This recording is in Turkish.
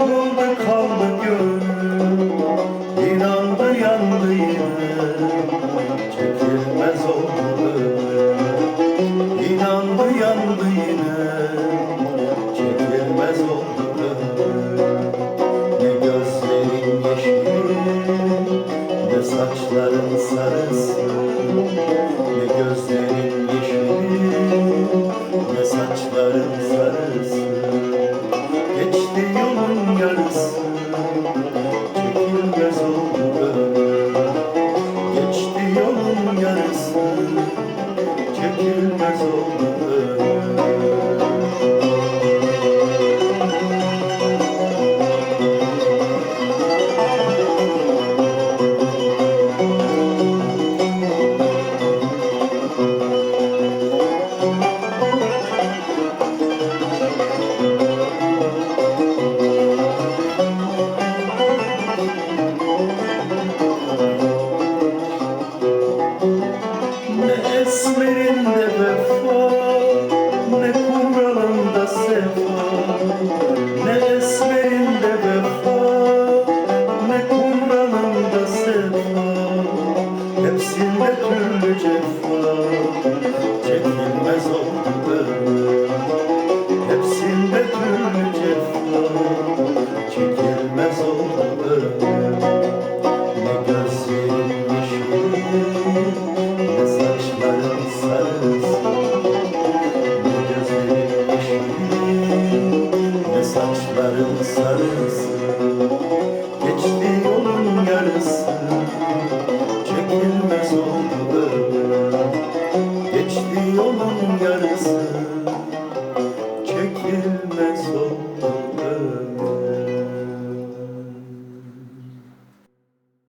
Yolunda kaldı gönlüm. İnandı yandı yine. Çekilmez oldu İnandı yandı yine. Çekilmez oldu Ne gözlerin yeşili Ne saçların sarısı. Ne gözlerin Çekilmez saçların sarısı Geçti yolun yarısı Çekilmez oldu. Geçti yolun